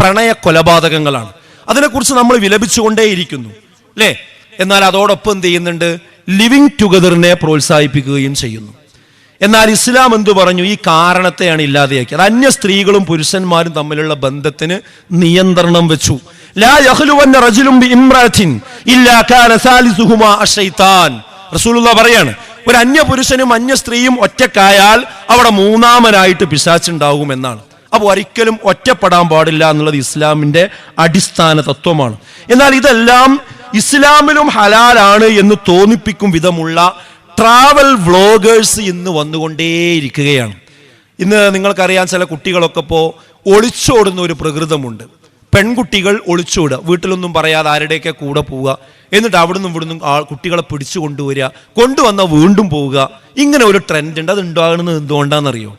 പ്രണയ കൊലപാതകങ്ങളാണ്. അതിനെക്കുറിച്ച് നമ്മൾ വിലപിച്ചുകൊണ്ടേയിരിക്കുന്നു അല്ലേ? എന്നാൽ അതോടൊപ്പം എന്ത് ചെയ്യുന്നുണ്ട്? ലിവിങ് ടുഗദറിനെ പ്രോത്സാഹിപ്പിക്കുകയും ചെയ്യുന്നു. എന്നാൽ ഇസ്ലാം എന്തു പറഞ്ഞു? ഈ കാരണത്തെയാണ് ഇല്ലാതെയാക്കിയത് അന്യ സ്ത്രീകളും പുരുഷന്മാരും തമ്മിലുള്ള ബന്ധത്തിന് നിയന്ത്രണം വെച്ചു. പറയാണ് ഒരു അന്യ പുരുഷനും അന്യ സ്ത്രീയും ഒറ്റക്കായാൽ അവിടെ മൂന്നാമനായിട്ട് പിശാച്ചുണ്ടാകും എന്നാണ് അപ്പോൾ ഒരിക്കലും ഒറ്റപ്പെടാൻ പാടില്ല എന്നുള്ളത് ഇസ്ലാമിന്റെ അടിസ്ഥാന തത്വമാണ്. എന്നാൽ ഇതെല്ലാം ഇസ്ലാമിലും ഹലാലാണ് എന്ന് തോന്നിപ്പിക്കും വിധമുള്ള ട്രാവൽ വ്ളോഗേഴ്സ് ഇന്ന് വന്നുകൊണ്ടേയിരിക്കുകയാണ്. ഇന്ന് നിങ്ങൾക്കറിയാൻ ചില കുട്ടികളൊക്കെ ഇപ്പോൾ ഒളിച്ചോടുന്ന ഒരു പ്രകൃതമുണ്ട്. പെൺകുട്ടികൾ ഒളിച്ചോടുക വീട്ടിലൊന്നും പറയാതെ ആരുടെയൊക്കെ കൂടെ പോവുക എന്നിട്ട് അവിടുന്ന് ഇവിടുന്നും ആ കുട്ടികളെ പിടിച്ചു കൊണ്ടുവരിക കൊണ്ടുവന്ന വീണ്ടും പോവുക. ഇങ്ങനെ ഒരു ട്രെൻഡ് ഉണ്ട്. അത് ഉണ്ടാകുന്നത് എന്തുകൊണ്ടാണെന്നറിയോ?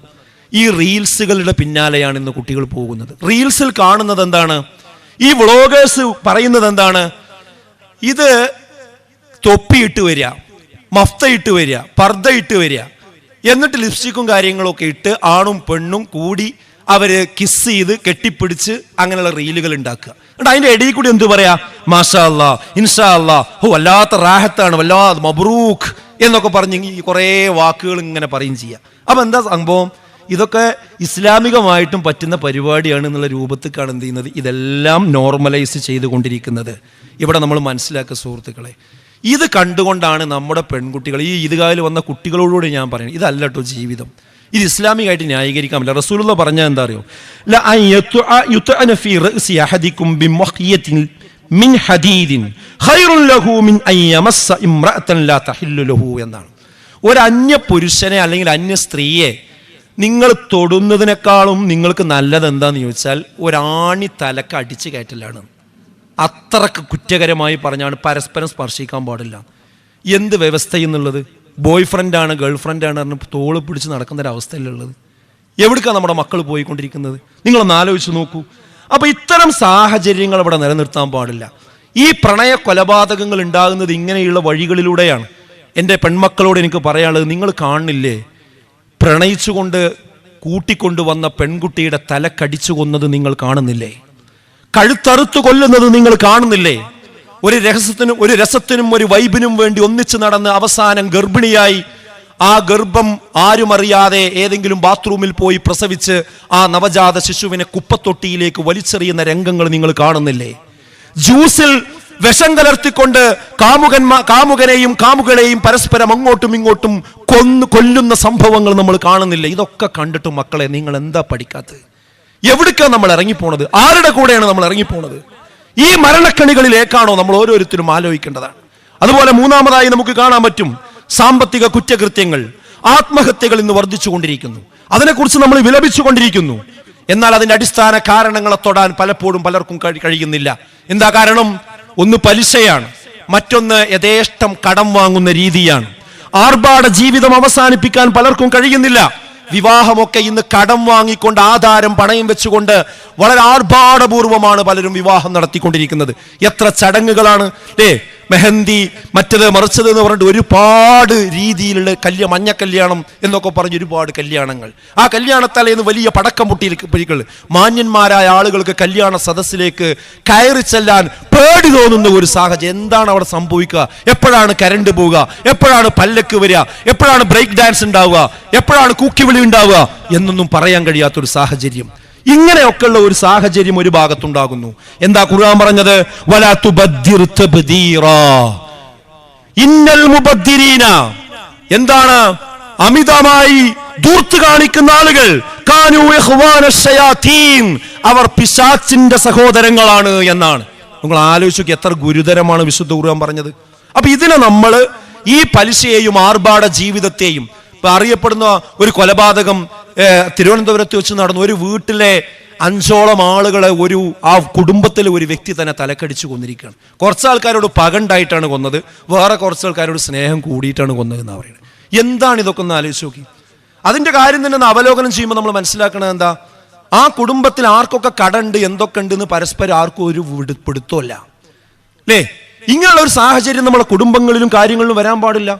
ഈ റീൽസുകളുടെ പിന്നാലെയാണ് ഇന്ന് കുട്ടികൾ പോകുന്നത്. റീൽസിൽ കാണുന്നത് എന്താണ്? ഈ വ്ളോഗേഴ്സ് പറയുന്നത് എന്താണ്? ഇത് തൊപ്പിയിട്ട് വരിക മഫ്തയിട്ട് വരിക പർദ്ദ ഇട്ട് വരിക. എന്നിട്ട് ലിപ്സ്റ്റിക്കും കാര്യങ്ങളൊക്കെ ഇട്ട് ആണും പെണ്ണും കൂടി അവർ കിസ് ചെയ്ത് കെട്ടിപ്പിടിച്ച് അങ്ങനെയുള്ള റീലുകൾ ഉണ്ടാക്കുക. എന്നിട്ട് അതിന്റെ ഇടയിൽ കൂടി എന്ത് പറയാ? മാഷാ അല്ലാ ഇൻഷാ അല്ലാ ഓ വല്ലാത്ത റാഹത്താണ് വല്ലാത്ത മബ്രൂഖ് എന്നൊക്കെ പറഞ്ഞ് ഈ കുറേ വാക്കുകൾ ഇങ്ങനെ പറയും ചെയ്യുക അപ്പൊ എന്താ സംഭവം? ഇതൊക്കെ ഇസ്ലാമികമായിട്ടും പറ്റുന്ന പരിപാടിയാണ് എന്നുള്ള രൂപത്തിലാണ് എന്ത് ചെയ്യുന്നത്? ഇതെല്ലാം നോർമലൈസ് ചെയ്തുകൊണ്ടിരിക്കുന്നത്. ഇവിടെ നമ്മൾ മനസ്സിലാക്കുക സുഹൃത്തുക്കളെ. ഇത് കണ്ടുകൊണ്ടാണ് നമ്മുടെ പെൺകുട്ടികൾ ഈ ഈദ്ഗാഹിൽ വന്ന കുട്ടികളോടുകൂടി ഞാൻ പറയുന്നത്. ഇതല്ല കേട്ടോ ജീവിതം. ഇത് ഇസ്ലാമികമായിട്ട് ന്യായീകരിക്കാൻ പറ്റില്ല റസൂലുള്ള പറഞ്ഞാൽ എന്താ അറിയോ? മിൻ ലഹു മിൻ എന്നാണ്. ഒരു അന്യ പുരുഷനെ അല്ലെങ്കിൽ അന്യ സ്ത്രീയെ നിങ്ങൾ തൊടുന്നതിനേക്കാളും നിങ്ങൾക്ക് നല്ലത് എന്താണെന്ന് ചോദിച്ചാൽ ഒരാണി തലക്ക് അടിച്ചു കയറ്റലാണ്. അത്രയ്ക്ക് കുറ്റകരമായി പറഞ്ഞാണ് പരസ്പരം സ്പർശിക്കാൻ പാടില്ല. എന്ത് വ്യവസ്ഥ എന്നുള്ളത് ബോയ് ഫ്രണ്ടാണ് ഗേൾ ഫ്രണ്ടാണ് പറഞ്ഞ് തോൾ പിടിച്ച് നടക്കുന്ന ഒരു എവിടേക്കാണ് നമ്മുടെ മക്കൾ പോയിക്കൊണ്ടിരിക്കുന്നത്? നിങ്ങളൊന്ന് ആലോചിച്ച് നോക്കൂ. അപ്പോൾ ഇത്തരം സാഹചര്യങ്ങൾ അവിടെ നിലനിർത്താൻ പാടില്ല. ഈ പ്രണയ കൊലപാതകങ്ങൾ ഉണ്ടാകുന്നത് ഇങ്ങനെയുള്ള വഴികളിലൂടെയാണ്. എന്റെ പെൺമക്കളോട് എനിക്ക് പറയാനുള്ളത് നിങ്ങൾ കാണുന്നില്ലേ? പ്രണയിച്ചുകൊണ്ട് കൂട്ടിക്കൊണ്ടുവന്ന പെൺകുട്ടിയുടെ തല കടിച്ചു കൊന്നത് നിങ്ങൾ കാണുന്നില്ലേ? കഴുത്തറുത്തു കൊല്ലുന്നത് നിങ്ങൾ കാണുന്നില്ലേ? ഒരു രഹസ്യത്തിനും ഒരു രസത്തിനും ഒരു വൈബിനും വേണ്ടി ഒന്നിച്ചു നടന്ന് അവസാനം ഗർഭിണിയായി ആ ഗർഭം ആരുമറിയാതെ ഏതെങ്കിലും ബാത്റൂമിൽ പോയി പ്രസവിച്ച് ആ നവജാത ശിശുവിനെ കുപ്പത്തൊട്ടിയിലേക്ക് വലിച്ചെറിയുന്ന രംഗങ്ങൾ നിങ്ങൾ കാണുന്നില്ലേ? ജ്യൂസിൽ വിഷം കലർത്തിക്കൊണ്ട് കാമുകന്മാ കാമുകനെയും കാമുകളെയും പരസ്പരം അങ്ങോട്ടും ഇങ്ങോട്ടും കൊന്നു കൊല്ലുന്ന സംഭവങ്ങൾ നമ്മൾ കാണുന്നില്ല. ഇതൊക്കെ കണ്ടിട്ട് മക്കളെ നിങ്ങൾ എന്താ പഠിക്കാത്തത്? എവിടേക്കാണ് നമ്മൾ ഇറങ്ങിപ്പോണത്? ആരുടെ കൂടെയാണ് നമ്മൾ ഇറങ്ങിപ്പോണത്? ഈ മരണക്കണികളിലേക്കാണോ നമ്മൾ ഓരോരുത്തരും ആലോചിക്കേണ്ടതാണ്. അതുപോലെ മൂന്നാമതായി നമുക്ക് കാണാൻ പറ്റും സാമ്പത്തിക കുറ്റകൃത്യങ്ങൾ ആത്മഹത്യകൾ ഇന്ന് വർദ്ധിച്ചുകൊണ്ടിരിക്കുന്നു. അതിനെക്കുറിച്ച് നമ്മൾ വിലപിച്ചുകൊണ്ടിരിക്കുന്നു. എന്നാൽ അതിന്റെ അടിസ്ഥാന കാരണങ്ങളെ തൊടാൻ പലപ്പോഴും പലർക്കും കഴിയുന്നില്ല. എന്താ കാരണം? ഒന്ന് പലിശയാണ് മറ്റൊന്ന് യഥേഷ്ടം കടം വാങ്ങുന്ന രീതിയാണ്. ആർഭാട ജീവിതം അവസാനിപ്പിക്കാൻ പലർക്കും കഴിയുന്നില്ല. വിവാഹമൊക്കെ ഇന്ന് കടം വാങ്ങിക്കൊണ്ട് ആധാരം പണയം വെച്ചുകൊണ്ട് വളരെ ആർഭാടപൂർവമാണ് പലരും വിവാഹം നടത്തിക്കൊണ്ടിരിക്കുന്നത്. എത്ര ചടങ്ങുകളാണ്. അല്ലേ മെഹന്തി മറ്റത് മറിച്ചത് എന്ന് പറഞ്ഞിട്ട് ഒരുപാട് രീതിയിലുള്ള കല്യ മഞ്ഞ കല്യാണം എന്നൊക്കെ പറഞ്ഞ് ഒരുപാട് കല്യാണങ്ങൾ. ആ കല്യാണത്തലേന്ന് വലിയ പടക്കം പൊട്ടിയിരിക്കൽ മാന്യന്മാരായ ആളുകൾക്ക് കല്യാണ സദസ്സിലേക്ക് കയറി ചെല്ലാൻ പേടി തോന്നുന്ന ഒരു സാഹചര്യം. എന്താണ് അവിടെ സംഭവിക്കുക? എപ്പോഴാണ് കരണ്ട് പോവുക? എപ്പോഴാണ് പല്ലക്ക് വരിക? എപ്പോഴാണ് ബ്രേക്ക് ഡാൻസ് ഉണ്ടാവുക? എപ്പോഴാണ് കൂക്കിവിളി ഉണ്ടാവുക? എന്നൊന്നും പറയാൻ കഴിയാത്തൊരു സാഹചര്യം. ഇങ്ങനെയൊക്കെയുള്ള ഒരു സാഹചര്യം ഒരു ഭാഗത്തുണ്ടാകുന്നു. എന്താ ഖുർആൻ പറഞ്ഞത്? ഇന്നൽ എന്താണ്? അമിതമായി ദൂർത്ത് കാണിക്കുന്ന ആളുകൾ. അവർ പിശാച്ചിന്റെ സഹോദരങ്ങളാണ് എന്നാണ്. നിങ്ങൾ ആലോചിച്ചു എത്ര ഗുരുതരമാണ് വിശുദ്ധ ഖുർആൻ പറഞ്ഞത്. അപ്പൊ ഇതിനെ നമ്മൾ ഈ പലിശയെയും ആർഭാട ജീവിതത്തെയും ഇപ്പൊ അറിയപ്പെടുന്ന ഒരു കൊലപാതകം തിരുവനന്തപുരത്ത് വെച്ച് നടന്നു ഒരു വീട്ടിലെ അഞ്ചോളം ആളുകളെ ഒരു ആ കുടുംബത്തിലെ ഒരു വ്യക്തി തന്നെ തലക്കടിച്ച് കൊന്നിരിക്കുകയാണ്. കുറച്ച് ആൾക്കാരോട് പകണ്ടായിട്ടാണ് കൊന്നത്. വേറെ കുറച്ച് ആൾക്കാരോട് സ്നേഹം കൂടിയിട്ടാണ് എന്നാണ് പറയുന്നത്. എന്താണ് ഇതൊക്കെ ഒന്ന് ആലോചിച്ച് നോക്കി. അതിന്റെ കാര്യം തന്നെ അവലോകനം ചെയ്യുമ്പോൾ നമ്മൾ മനസ്സിലാക്കണത് എന്താ? ആ കുടുംബത്തിൽ ആർക്കൊക്കെ കടണ്ട് എന്തൊക്കെ ഉണ്ട് എന്ന് പരസ്പരം ആർക്കും ഒരു പിടുത്തമല്ല ഇങ്ങനെയുള്ള ഒരു സാഹചര്യം നമ്മുടെ കുടുംബങ്ങളിലും കാര്യങ്ങളിലും വരാൻ പാടില്ല.